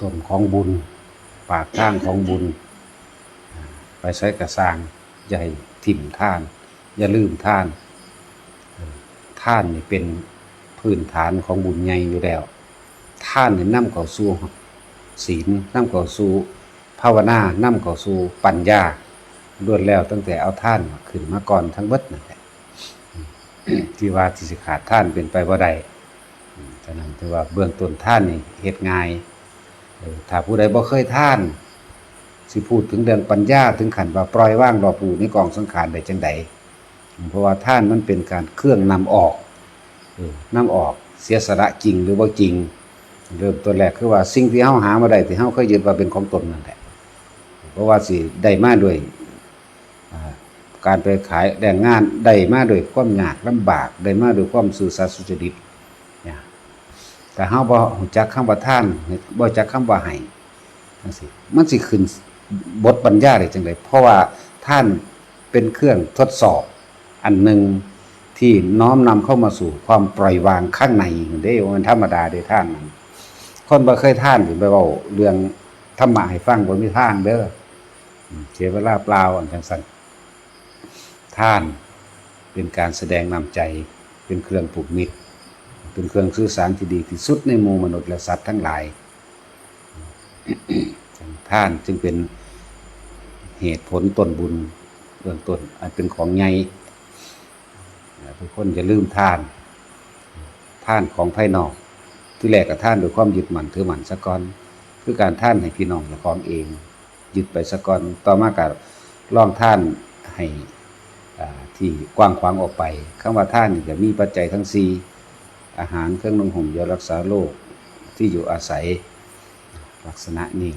ต้นของบุญ ปากทางของบุญ ไปใช้กระสางให้ถิ่มท่าน อย่าลืมท่านท่านนี่เป็นพื้นฐานของบุญใหญ่อยู่แล้ว ท่านนี่นำเข้าสู่ศีลนำเข้าสู่ภาวนานำเข้าสู่ปัญญาล้วนแล้วตั้งแต่เอาท่านขึ้นมาก่อนทั้งเบิดนั่นแหละที่ว่าที่สิขาดท่านเป็นไปบ่ได้ฉะนั้นถือว่าเบื้องต้นท่านนี่เฮ็ดง่าย ถ้าผู้ใดบ่เคยท่าน สิพูดถึงเรื่องปัญญาถึงขันว่าปล่อยว่างรอปูในกองสังขารได้จังใดเพราะว่าท่านมันเป็นการเครื่องนำออกออนำออกเสียสละจริงหรือว่าจริง เริ่มต้นแรกคือว่าสิ่งที่เฮาหามาได้ที่เฮาเคยยึดว่าเป็นของตนนั่นแหละเพราะว่าสิได้มาด้วยการไปขายแรงงานได้มาด้วยความยากลำบากได้มาด้วยความซื่อสัตย์สุจริต แต่เฮาบ่รู้จักคำว่าท่านบ่จักคำว่าให้จังซี่มันสิขึ้นบทปัญญาได้จังไดเพราะว่าท่านเป็นเครื่องทดสอบ อันหนึ่งที่น้อมนำเข้ามาสู่ความปล่อยวางข้างในเด้มันธรรมดาเด้ท่านนั้นคนบ่เคยท่านสิไปเว้าเรื่องธรรมะให้ฟังบ่มีทางเด้อเสียเวลาเปล่าอันจังซั่นท่านเป็นการแสดงนำใจเป็นเครื่องผูกมิตร เป็นเครื่องสื่อสารที่ดีที่สุดในหมู่มนุษย์และสัตว์ทั้งหลายท่านจึงเป็นเหตุผลต้นบุญเบื้องต้นอันเป็นของใหญ่ทุกคนจะลืมท่าน ท่านของภายนอก ที่แรกกับท่านโดยความยึดมั่นถือมั่นสะก่อน คือการท่านให้พี่น้องและของเอง ยึดไปสะก่อนต่อมากับล่องท่านให้ที่กว้างขวางออกไปคำว่าท่านจะมีปัจจัยทั้งสี่ อาหารเครื่องนุ่งห่มยารักษาโรคที่อยู่อาศัยลักษณะนี้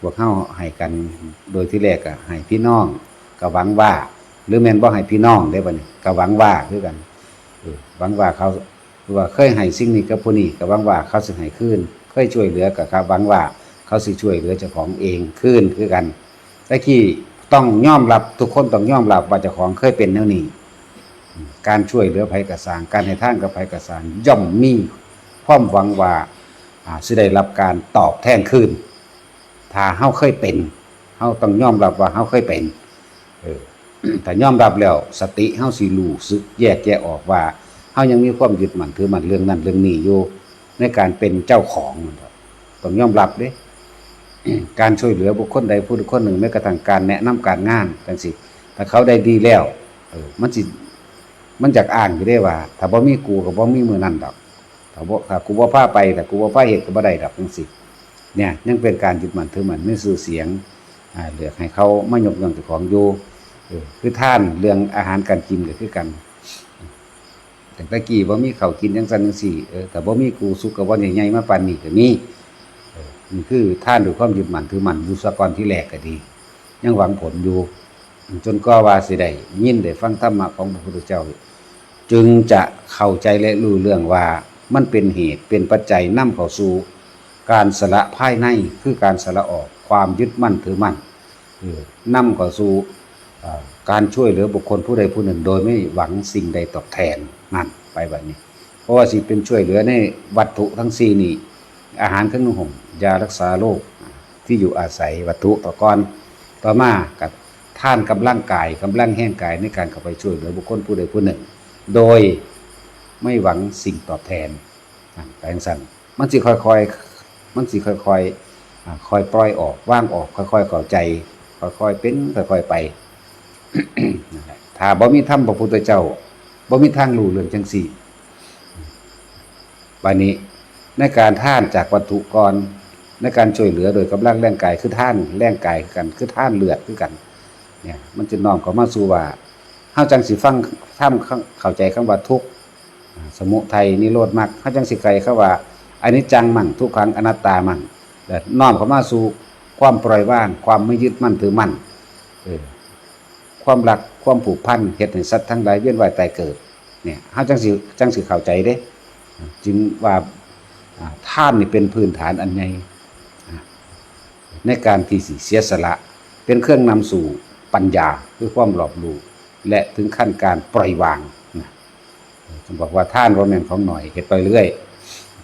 พวกเข้าให้กันโดยที่แรกอะให้พี่น้องก็หวังว่า หรือแม่นบ่ให้พี่น้องได้บ่นี่ก็หวังว่าคือกันหวังว่าเขาหรือว่าเคยให้สิ่งนี้กับผู้นี้ก็หวังว่าเขาสิให้คืนเคยช่วยเหลือกับเขาหวังว่า เขาสิช่วยเหลือเจ้าของเองคืนคือกันแต่ที่ต้องยอมรับทุกคนต้องยอมรับว่าเจ้าของเคยเป็นแนวนี้อืม การช่วยเหลือภัยกระสางการให้ท่านกับภัยกระสางย่อมมีความหวังว่าสิได้รับการตอบแทนคืนถ้าเฮาเคยเป็นเฮาต้องยอมรับว่าเฮาเคยเป็นเออถ้ายอมรับแล้วสติเฮาสิรู้สึกแยกแยะออกว่าเฮายังมีความยึดมั่นถือมั่นเรื่องนั้นเรื่องนี้อยู่ในการเป็นเจ้าของมันต้องยอมรับเด้การช่วยเหลือบุคคลใดผู้ใดคนหนึ่งแม้กระทั่งการแนะนำการงานจังซี่ถ้าเขาได้ดีแล้วเออมันสิ มันอยากอ้างอยู่ได้ว่าถ้าบ่มีกูก็บ่มีมือนั้นดอกถ้าบ่ถ้ากูบ่พาไปแต่กูบ่พาเฮ็ดก็บ่ได้ดอกจังซี่เนี่ยยังเป็นการยึดมั่นถือมั่นในชื่อเสียงอ่าเลือกให้เขามายกย่องเจ้าของอยู่เออคือท่านเรื่องอาหารการกินก็คือกันแต่ตะกี้บ่มีข้าวกินจังซั่นจังซี่เออแต่บ่มีกูสุกก็บ่ใหญ่ๆมาปานนี้ก็มีเออนี่คือท่านด้วยความยึดมั่นถือมั่นอยู่ซะก่อนที่แรกก็ดี ยังหวังผลอยู่ จนก็ว่าสิได้ยินได้ฟังธรรมะของพระพุทธเจ้า จึงจะเข้าใจและรู้เรื่องว่ามันเป็นเหตุเป็นปัจจัยนำเข้าสู่การสละภายในคือการสละออกความยึดมั่นถือมั่นออนำเข้าสู่การช่วยเหลือบุคคลผู้ใดผู้หนึ่ง โดยไม่หวังสิ่งใดตอบแทนนั่นไปแบบนี้ เพราะว่าสิเป็นช่วยเหลือในวัตถุทั้งสี่นี้อาหารเครื่องนุ่งห่มยารักษาโรคที่อยู่อาศัยวัตถุต่อก่อนต่อมากับ ท่านกำลังกายกำลังแห้งกายในการเข้าไปช่วยเหลือบุคคลผู้ใดผู้หนึ่ง โดยไม่หวังสิ่งตอบแทนแปลงสันมันสิค่อยๆมันสิค่อยๆค่อยปล่อยออกว่างออก ค่อยๆเข้าใจ ค่อยๆเป็นค่อยๆไปนั่นแหละถ้าบ่มีธรรมพระพุทธเจ้าบ่มีทางรู้เรื่องจังสี่บัดนี้ในการท่านจากวัตถุกรในการช่วยเหลือโดยกำลังแรงกายคือท่านแรงกายคือกัน คือท่านเลือดคือกัน เนี่ย มันจะน้อมเข้ามาสู่ว่าเฮาจังสิฟังทำเข้าใจคำว่าทุกข์สมุทัยนิโรธมรรคเฮาจังสิไกลคำว่าอันิจจังมั่งทุกขังอนัตตามั่งและน้อมเข้ามาสู่ความปล่อยวาง ความไม่ยึดมั่นถือมั่นเออความรักความผูกพันเฮ็ดให้สัตว์ทั้งหลายเวียนว่ายตายเกิดเนี่ยเฮาจังสิจังสิเข้าใจเด้จึงว่าอ่าท่านนี่เป็นพื้นฐานอันใหญ่ในการที่สิเสียสละ เป็นเครื่องนำสู่ ปัญญาคือความรอบรู้และถึงขั้นการปล่อยวางนะผมบอกว่าท่านว่าแม่นของหน่อยเห็ดไปเรื่อย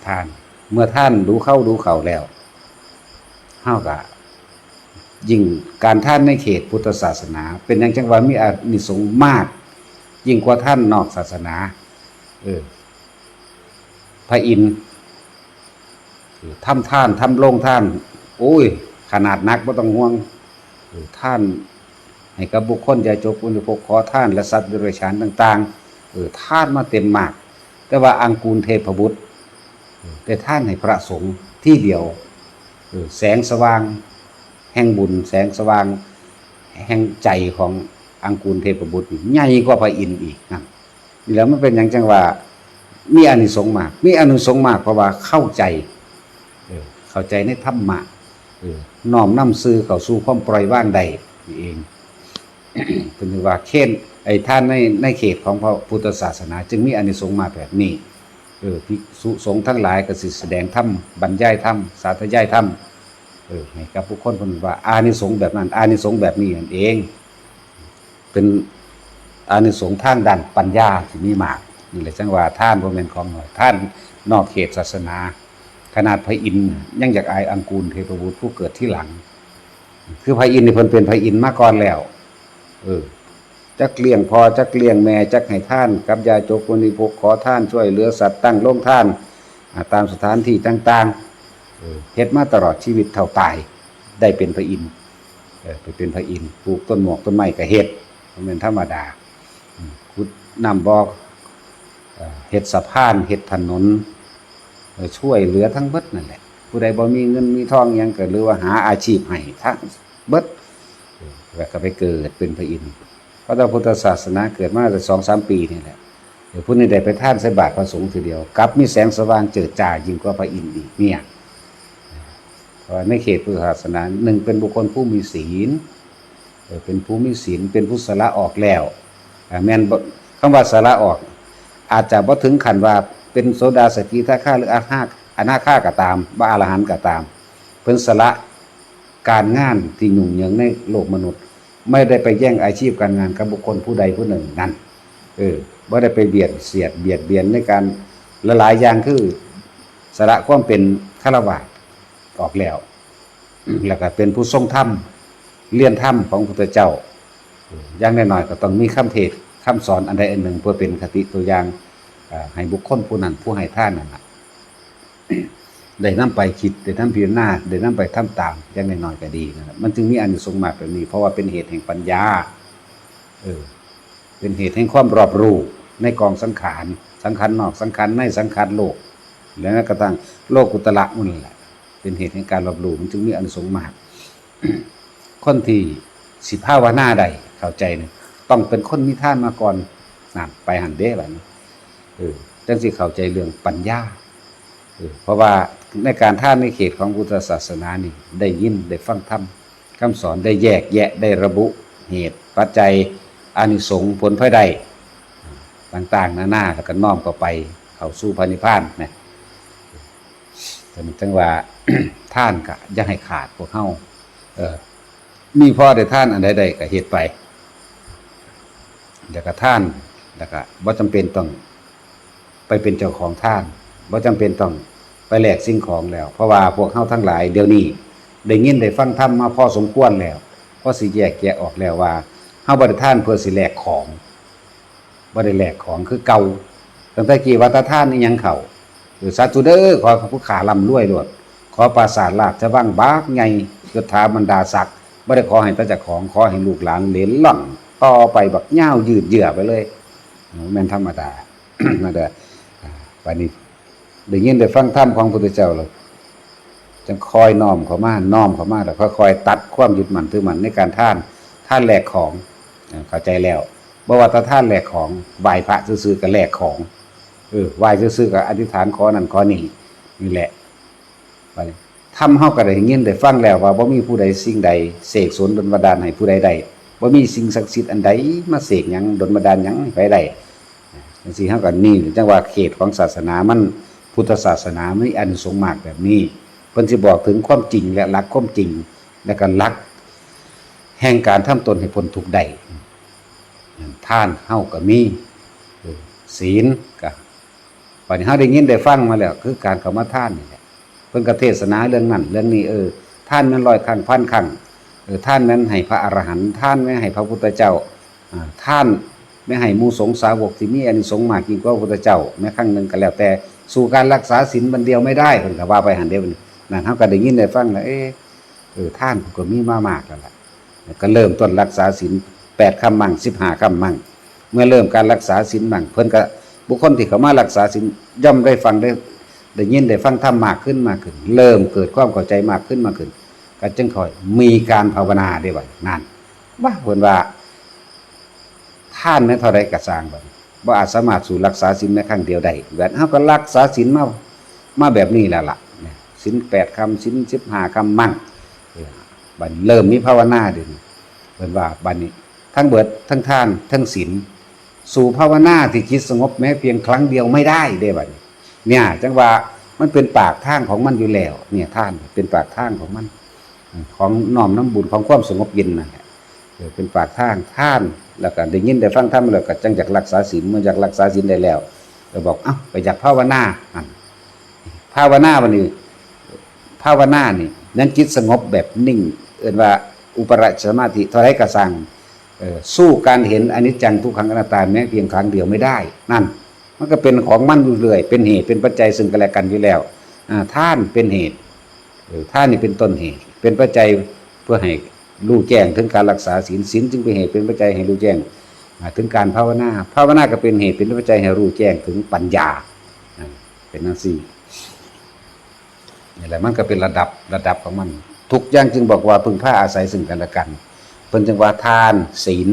ท่าน เมื่อท่านรู้เข้ารู้เข่าแล้วเฮาก็ยิ่งการท่านในเขตพุทธศาสนา เป็นอย่างจังหวะมีอานิสงส์มาก ยิ่งกว่าท่านนอกศาสนา เออพระอินทร์ทำท่านทำโรงท่าน โอ้ย ขนาดนักไม่ต้องห่วงเออท่าน ให้กับบุคคลยาจกอุปภคขอท่านและสัตว์เดรัจฉานต่างๆเออท่านมาเต็มมาก แต่ว่าอังกูลเทพบุตรแต่ท่านให้พระสงฆ์ที่เดียวเออแสงสว่าง แห่งบุญ แสงสว่าง แห่งใจของอังกูลเทพบุตรใหญ่กว่าพระอินทร์อีกนั่นนี่แล้วมันเป็นอย่างจังว่ามีอานิสงส์มาก มีอานิสงส์มากเพราะว่าเข้าใจเข้าใจในธรรมะน้อมนำซื้อเข้าสู่ความปล่อยวางใดนี่เอง เป็นถือว่าเข่นไอ้ท่านในในเขตของพระพุทธศาสนา จึงมีอานิสงส์มาแบบนี้เออภิกษุสงฆ์ทั้งหลายก็สิแสดงธรรมบรรยายธรรมสาธยายธรรมเออให้กับผู้คนเพิ่นว่า อานิสงส์แบบนั้น อานิสงส์แบบนี้นั่นเอง เป็นอานิสงส์ทางด้านปัญญาที่มีมากนี่แหละจังว่าท่านบ่แม่นของน้อยท่านนอกเขตศาสนา ขนาดพระอินทร์ยังอยากอายอังกูลเทพบุตรผู้เกิดที่หลัง คือพระอินทร์นี่เพิ่นเป็นพระอินทร์มาก่อนแล้ว เออจักเลี้ยงพอจักเลี้ยงแม่จักให้ท่าน กับยาจกคนนิพกขอท่านช่วยเหลือสัตว์ตั้งโรงท่าน ตามสถานที่ต่างๆเฮ็ดมาตลอดชีวิตเท่าตายได้เป็นพระอินทร์เออไปเป็นพระอินทร์ปลูกต้นหมอกต้นไม้ก็เฮ็ดมันเป็นธรรมดาขุดน้ำบอกเฮ็ดสะพานเฮ็ดถนนช่วยเหลือทั้งเบิดนั่นแหละผู้ใดบ่มีเงินมีทองยังก็หรือว่าหาอาชีพให้ทั้งเบิด แล้วก็ไปเกิดเป็นพระอินทร์พระเราพุทธศาสนาเกิดมาแต่สองสามปีนี่แหละเดี๋ยวผู้นี้ได้ไปท่านใส่บาตรพระสงฆ์ทีเดียวกลับมีแสงสว่างเจิดจ้ายิ่งกว่าพระอินทร์อีกเนี่ยเพราะในเขตพุทธศาสนาหนึ่งเป็นบุคคลผู้มีศีลเออเป็นผู้มีศีลเป็นผู้สละออกแล้วแม่นบ่คำว่าสละออก อาจจะบ่ถึงขั้นว่าเป็นโสดาสกิทาข้าหรืออาฆาอนาคาก็ตามบ่อรหันก็ตาม เพิ่นสละ การงานที่ยุ่งเหยิงในโลกมนุษย์ ไม่ได้ไปแย่งอาชีพการงานกับบุคคลผู้ใดผู้หนึ่งนั่นเออไม่ได้ไปเบียดเสียดเบียดเบียนในการละหลายอย่างคือสละความเป็นฆราวาสออกแล้วแล้วก็เป็นผู้ทรงธรรมเลียนธรรมของพระพุทธเจ้าอย่างน้อยๆก็ต้องมีคำเทศน์คำสอนอันใดอันหนึ่งเพื่อเป็นคติตัวอย่างให้บุคคลผู้นั้นผู้ให้ท่านนั่นน่ะ ได้นำไปคิดได้นำพิจารณาได้นำไปทำตามอย่างน้อยๆก็ดีนะครับมันจึงมีอานิสงส์มากแบบนี้ เพราะว่าเป็นเหตุแห่งปัญญา เออ เป็นเหตุแห่งความรอบรู้ในกองสังขาร สังขารนอกสังขารในสังขารโลก แล้วก็ตั้งโลกกุตละมันแหละ เป็นเหตุแห่งการรอบรู้มันจึงมีอานิสงส์มากคนที่สิภาวนาใดเข้าใจเนี่ยต้องเป็นคนมีท่านมาก่อนนั่นไปหันเด้แบบนี้เออจังสิเข้าใจเรื่องปัญญาเออเพราะว่า ในการท่านในเขตของพุทธศาสนานี่ได้ยินได้ฟังธรรมคำสอนได้แยกแยะได้ระบุเหตุ ปัจจัยอานิสงส์ผลพระใดต่างๆนานาแล้วก็น้อมเข้าไปเข้าสู่พระนิพพานนะแต่มันจังว่าท่านก็ยังให้ขาดพวกเฮาเออมีพ่อได้ท่านอันใดๆก็เฮ็ดไปแล้วก็ท่านแล้วก็บ่จำเป็นต้อง ไปเป็นเจ้าของท่านบ่จำเป็นต้อง ไปแลกสิ่งของแล้ว เพราะว่าพวกเฮาทั้งหลายเดี๋ยวนี้ได้ยินได้ฟังธรรมมาพอสมควรแล้วพอสิแยกแยะออกแล้วว่าเฮาบ่ได้ท่านเพื่อสิแลกของบ่ได้แลกของคือเก่าตั้งแต่กี่วัฏท่านนี่ยังเข้าหรือสาธุเด้อขอผู้ขาร่ำรวยโลดขอปราสาทลาภจะว่างบากใหญ่ยศถาบรรดาศักดิ์บ่ได้ขอให้ต่เจ้าของขอให้ลูกหลานเหลนหล่อนต่อไปแบักยายืดเยื้อไปเลยแม่นธรรมดานั่นแหละอ่าวันนี้ ได้ยินได้ฟังธรรมของพระพุทธเจ้าแล้วจังคอยน้อมเขามาน้อมเขามาแล้วค่อยๆตัดความยึดมั่นถือมั่นในการท่านท่านแหลกของเข้าใจแล้วบ่ว่าต่ท่านแหลกของไหวพระซื่อๆก็แหลกของเออไหวซื่อๆก็อธิษฐานขอนั่นขอนี่นี่แหละไปทำเฮาก็ได้ยินได้ฟังแล้วว่าบ่มีผู้ใดสิ่งใดเสกสนดลบันดาลให้ผู้ใดใดบ่มีสิ่งศักดิ์สิทธิ์อันใดมาเสกหยังดลบันดาลหยังให้ไปได้จังซี่เฮาก็นี่จังว่าเขตของศาสนามัน พุทธศาสนาไม่อันสงส์มากแบบนี้เพิ่นสิบอกถึงความจริงและหลักความจริงและก็หลัก แห่งการทำตนให้พ้นทุกข์ได้ท่านเฮาก็มีศีลก็ปัญหาได้ยินได้ฟังมาแล้ว คือการกรรมฐานนี่แหละเพิ่นก็เทศนาเรื่องนั้นเรื่องนี้เออท่านนั้นร้อยครั้งพันครั้งเออท่านนั้นให้พระอรหันต์ท่านไม่ให้พระพุทธเจ้าท่านไม่ให้มูสงสาวกที่มีอานิสงส์มากยิ่งกว่าพระพุทธเจ้าแม้ครั้งหนึ่งก็แล้วแต่ สู่การรักษาศีลบันเดียวไม่ได้เพิ่นก็ว่าไปหันเดียวนั่นเฮาก็ได้ยินได้ฟังแล้วเออเออท่านก็มีมามากแล้วล่ะก็เริ่มต้นรักษาศีล8คำมั่ง15คำมั่ง เมื่อเริ่มการรักษาศีลมั่ง เพิ่นก็บุคคลที่เขามารักษาศีลย่อมได้ฟังได้ได้ยินได้ฟังธรรมมากขึ้นมากขึ้น เริ่มเกิดความเข้าใจมากขึ้นมากขึ้น ก็จึงค่อยมีการภาวนาได้บัดนั่นว่าเพิ่นว่าท่านนั้นเท่าใดก็สร้างบั ดบ่อาจสามารถสู่รักษาศีลในครั้งเดียวได้แบบเฮาก็รักษาศีลมามาแบบนี้แล้วล่ะเนี่ยศีล8คำศีล15คำมั่งเบัดเริ่มมีภาวนาเดิเพิ่นว่าบัดนี้ ทั้งเบิดทั้งท่านทั้งศีลสู่ภาวนาที่จิตสงบแม้เพียงครั้งเดียวไม่ได้เด้บัดเนี่ยจังว่ามันเป็นปากทางของมันอยู่แล้ว เนี่ยท่านเป็นปากทางของมัน ของน้อมน้ำบุญของความสงบเย็นนั่ะ เป็นปากทางท่าน แล้วก็ได้ยินได้ฟังธรรมแล้วก็จังจากรักษาศีลเมื่อจากรักษาศีลได้แล้วก็บอกเอ้าไปจากภาวนานั่นภาวนาวันนี้ภาวนานี่นั้นจิตสงบแบบนิ่ง เอื่นว่าอุปราชสมาธิท่าไรกระสังสู้การเห็นอนิจจังทุกขังอนัตตาแม้เพียงครั้งเดียวไม่ได้ นั่น มันก็เป็นของมั่นอยู่เรื่อยเป็นเหตุเป็นปัจจัยซึ่งกันและกันอยู่แล้วท่านเป็นเหตุท่านนี่เป็นต้นเหตุ เป็นปัจจัยเพื่อให้ รู้แจ้งถึงการรักษาศีลศีลจึงเป็นเหตุเป็นปัจจัยให้รู้แจ้งถึงการภาวนา ภาวนาก็เป็นเหตุเป็นปัจจัยให้รู้แจ้งถึงปัญญาเป็นนั่นสินี่แหละมันก็เป็นระดับระดับของมัน ทุกอย่างจึงบอกว่าพึงผ้าอาศัยซึ่งกันและกันเพิ่นจึงว่าทานศีล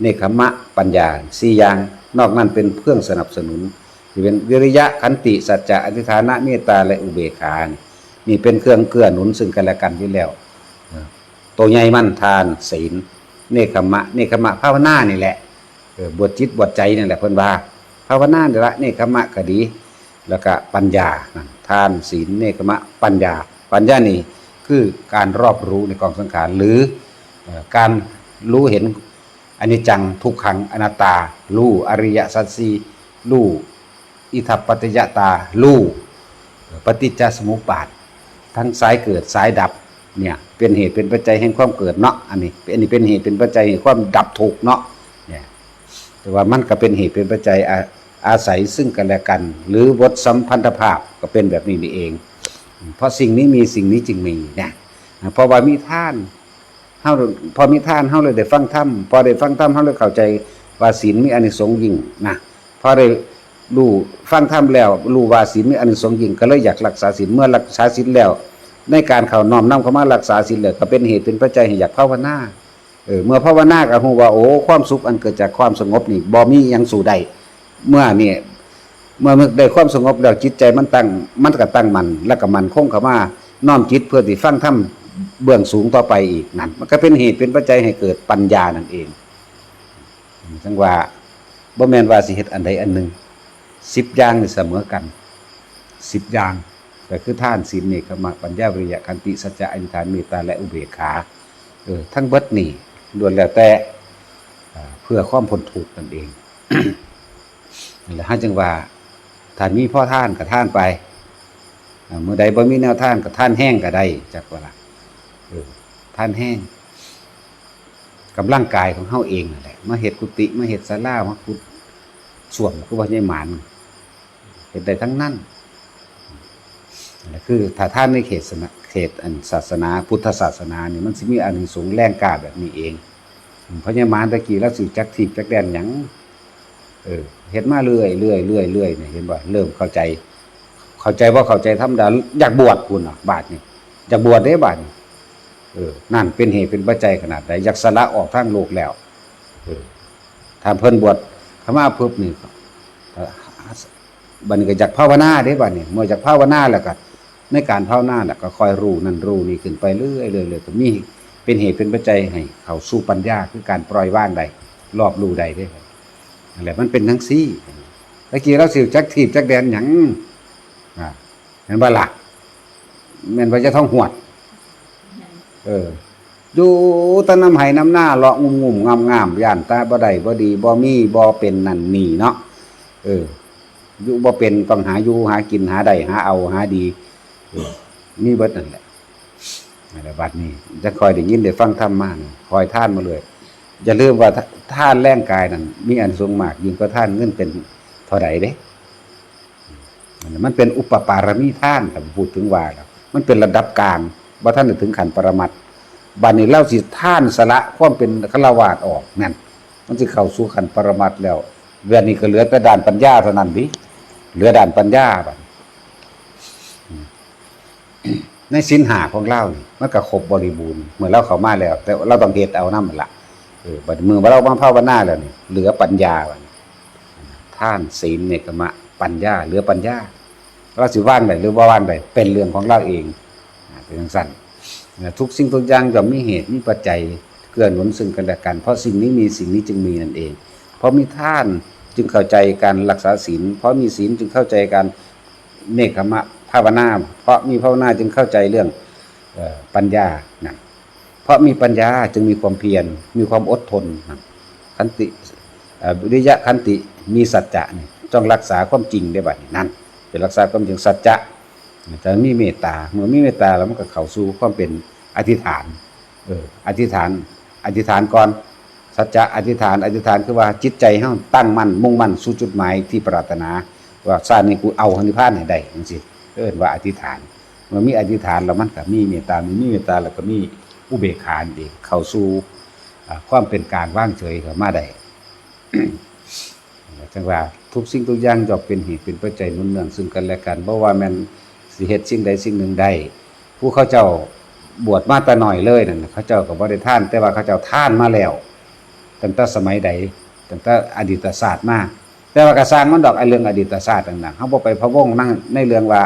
เนคขมะปัญญาสี่อย่างนอกนั้นเป็นเครื่องสนับสนุนที่เป็นวิริยะขันติสัจจะอธิฐานะเมตตาและอุเบกขานี่เป็นเครื่องเกื้อหนุนซึ่งกันและกันอยู่แล้ว ตัวใหญ่มั่นทานศีลเนคขมะเนคขมะภาวนานี่แหละบวชจิตบวชใจนี่แหละเพิ่นว่าภาวนานี่ละเนคขมะก็ดี แล้วก็ปัญญานะทานศีลเนคขมะปัญญา ปัญญานี่คือการรอบรู้ในกองสังขารหรือการรู้เห็นอนิจจังทุกขังอนัตตารู้อริยสัจสีรู้อิทัปปัจยตารู้ปฏิจจสมุปบาท ทั้งสายเกิดสายดับเนี่ย เป็นเหตุเป็นปัจจัยแห่งความเกิดเนาะอันนี้อันนี้เป็นเหตุเป็นปัจจัยแห่งความดับทุกเนาะเนี่ยแต่ว่ามันก็เป็นเหตุเป็นปัจจัยอาศัยซึ่งกันและกัน หรือบทสัมพันธภาพก็เป็นแบบนี้นี่เอง เพราะสิ่งนี้มีสิ่งนี้จึงมีนะเพราะว่ามีท่านเฮาพอมีท่านเฮาเลยได้ฟังธรรมพอได้ฟังธรรมเฮาเลยเข้าใจว่าศีลมีอานิสงส์ยิ่งนะพอได้รู้ฟังธรรมแล้วรู้ว่าศีลมีอานิสงส์ยิ่งก็เลยอยากรักษาศีลเมื่อรักษาศีลแล้ว ในการเขาน้อมนำเข้ามารักษาศีลเลยก็เป็นเหตุเป็นปัจจัยให้อยากภาวนาเออเมื่อภาวนาก็ฮู้ว่าโอ้ความสุขอันเกิดจากความสงบนี่บ่มียังสู่ใดเมื่อเนี่ยเมื่อมันได้ความสงบแล้วจิตใจมันตั้งมันก็ตั้งมันแล้วก็มันคงเข้ามาน้อมจิตเพื่อที่ฟังธรรมเบื้องสูงต่อไปอีกนั่นมันก็เป็นเหตุเป็นปัจจัยให้เกิดปัญญานั่นเองจังว่าบ่แมนว่าสิเฮ็ดอันใดอันหนึ่ง10อย่างเสมอกัน10อย่าง ก็คือท่านศีลเนคขมะปัญญาวิริยะขันติสัจจะอธิษฐานเมตตาและอุเบกขาเออทั้งเบิดนี่ล้วนแล้วแต่เพื่อความพ้นทุกข์นั่นเองนั่นแหละฮะจึงว่าท่านมีพ่อท่านกับท่านไปเมื่อใดบ่มีแนวท่านกับท่านแห้งก็ได้จักว่าล่ะท่านแห้งกำลังกายของเฮาเองนั่นแหละมาเฮ็ดกุฏิมาเฮ็ดศาลามาขุดส่วมคือว่าใหญ่หมานเฮ็ดได้ทั้งนั้น คือถ้าท่านในเขตศาสนาเขตอันศาสนา พุทธศาสนานี่มันสิมีอานิสงส์แรงกาแบบนี้เองพรามานตะกี้แล้วสิจักทีบจักแดนหยังเออเฮ็ดมาเรื่อยเรื่อยเรื่อยเรื่อยเนี่ยเห็นบ่เริ่มเข้าใจ เข้าใจว่าเข้าใจธรรมดาอยากบวชคุณอะ บาทนี่อยากบวชได้บาทเออนั่นเป็นเหตุเป็นปัจจัยขนาดใดอยากสละออกทางโลกแล้ว เออถ้าเพิ่นบวชข้ามาปุ๊บนี่บันก็อยากภาวนาได้บาดนี่เมื่ออยากภาวนาแล้วก็ ในการภาวนาแล้วก็คอยรู้นั่นรู้นี่ขึ้นไปเรื่อยเรื่อยเรื่อยก็มีเป็นเหตุเป็นปัจจัยให้เขาสู่ปัญญาคือการปล่อยว่างใดรอบรู้ใดได้นั่นแหละมันเป็นทั้งซี่ตะกี้เราสิวจักทีบจักแดนหยังอ่าเห็นบ่ล่ะแม่นว่าจะท้องหวด เอออยู่ตะน้ำไหน้ำหน้าเลาะงุ่มงุมงามงามย่านตาบ่ได้บ่ดีบ่มีบ่เป็นนั่นนี่เนาะเอออยู่บ่เป็นต้องหาอยู่หากินหาได้หาเอาหาดี มีเบิดนั่นแหละนั่นบัดนี้จะคอยได้ยินได้ฟังธรรมมาคอยท่านมาเลยอย่าลืมว่าท่าท่านแรงกายนั่นมีอันสูงมากยิ่งกว่าท่านเงินเป็นเท่าใดเด้ มันเป็นอุปปารมีท่านครับพูดถึงว่าแล้วมันเป็นระดับกลางบ่ท่านถึงขันปรมัตบัดนี้เล่าสิท่านสละความเป็นฆราวาสออกนั่นมันสิเข้าสู่ขันปรมัตแล้วเรื่องนี้ก็เหลือแต่ด้านปัญญาเท่านั้นดิเหลือด้านปัญญาบัด ในสินหาของเรานี่มันก็ครบบริบูรณ์เหมือนเราเข้ามาแล้ว แต่เราต้องเฮ็ดเอานำมันละเออบัดมือว่าเรามาภาวนาแล้วนี่เหลือปัญญาบัดท่านศีลเนกมะปัญญาเหลือปัญญาเราสิว่างได้หรือบ่าว่างได้เป็นเรื่องของเราเองอ่าเป็นจังซั่นทุกสิ่งทุกอย่างย่อมมีเหตุมีปัจจัยเกื้อหนุนซึ่งกันและกัน เพราะสิ่งนี้มีสิ่งนี้จึงมีนั่นเอง เพราะมีท่านจึงเข้าใจการรักษาศีลเพราะมีศีลจึงเข้าใจการเนคขมะ ภาวนา เพราะมีภาวนาจึงเข้าใจเรื่องอปัญญานะเพราะมีปัญญาจึงมีความเพียร มีความอดทนนะขันติวิริยะขันติมีสัจจะนี่ต้องรักษาความจริงได้บัดนี้นเป็นรักษาความจริงสัจจะแต่มีเมตตาเมื่อมีเมตตาแล้วมันก็เข้าสู่ความเป็นอธิษฐานเอออธิษฐาน อธิษฐานก่อนสัจจะอธิษฐานอธิษฐานคือว่าจิตใจเฮาตั้งมั่นมุ่งมั่นสู่จุดหมายที่ปรารถนา ว่าชาตินี้กูเอานิพพานให้ได้จังๆ เอิ้นว่าอธิษฐานเมื่อมีอธิษฐานแล้วมันก็มีเมตตามีมีเมตตาแล้วก็มีอุเบกขาอีกเข้าสู่ความเป็นกางว่างเฉยเข้ามาได้จังว่าทุกสิ่งทุกอย่างย่อมเป็นเหตุเป็นปัจจัยนุ่นเนื่องซึ่งกันและกันบ่ว่าม่นสิเฮ็ดสิ่งใดสิ่งหนึ่งได้ผู้เขาเจ้าบวชมาแต่น้อยเลยนั่นเขาเจ้าก็บ่ได้ท่าน แต่ว่าเขาเจ้าท่านมาแล้วตั้งแต่สมัยใดตั้งแต่อดีตศาสตร์มาแต่ว่ากระสร้างมันดอกไอเรื่องอดีตศาสตร์ต่างๆเขาบ่ไปพระวงนั่งในเรื่องว่า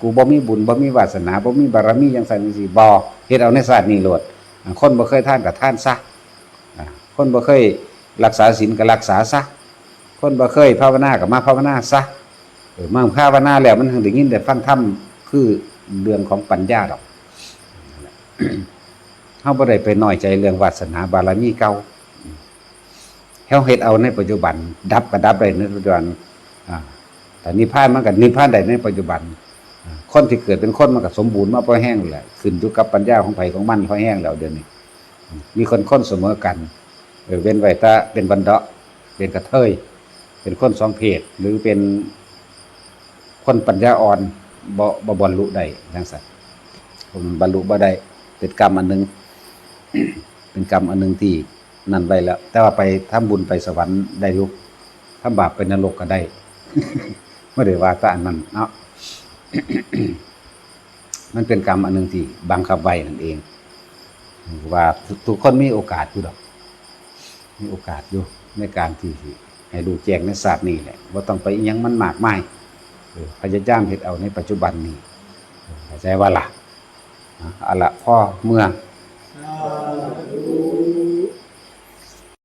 กูบ่มีบุญบ่มีวาสนาบ่มีบารมีจังซั่นจังซี่บ่เฮ็ดเอาในศาสตร์นี้โลดคนบ่เคยท่านก็ท่านซะคนบ่เคยรักษาศีลก็รักษาซะคนบ่เคยภาวนาก็มาภาวนาซะเออมาภาวนาแล้วมันถึงได้ยินได้ฟังธรรมคือเรื่องของปัญญาดอกเฮาบ่ได้ไปน้อยใจเรื่องวาสนาบารมีเก่าเฮาเฮ็ดเอาในปัจจุบัน ดับก็ดับได้ในปัจจุบันอ่าแต่นิพพานมันก็นิพพานได้ในปัจจุบัน คนที่เกิดเป็นคนมันก็สมบูรณ์มาพอแห้งแหละขึ้นอยู่กับปัญญาของไผของมันพอแห้งแล้วเดี๋ยวนี้ มีคนคนเสมอกันเออเว้นไว้ถ้าเป็นบันเดาะเป็นกระเทย เป็นคนสองเพศหรือเป็นคนปัญญาอ่อนบ่บ่บรรลุได้จังซั่นผมบรรลุบ่ได้เป็นกรรมอันหนึงเป็นกรรมอันหนึงที่นั่นไว้แล้ว แต่ว่าไปทำบุญไปสวรรค์ได้อยุทำบาปไปนรกก็ได้ไม่ได้ว่าต่อันนั้นเนาะ มันเป็นกรรมอันหนึ่งที่บังคับไว้นั่นเองว่าทุกคนมีโอกาสอยู่ดอก มีโอกาสอยู่ในการที่ให้ดูแจ้งในศาสตร์นี้แหละว่าต้องไปยังมันมากมายพยายามเฮ็ดเอาในปัจจุบันนี้เออเข้าใจว่าล่ะอะอาละพ่อเมื่อ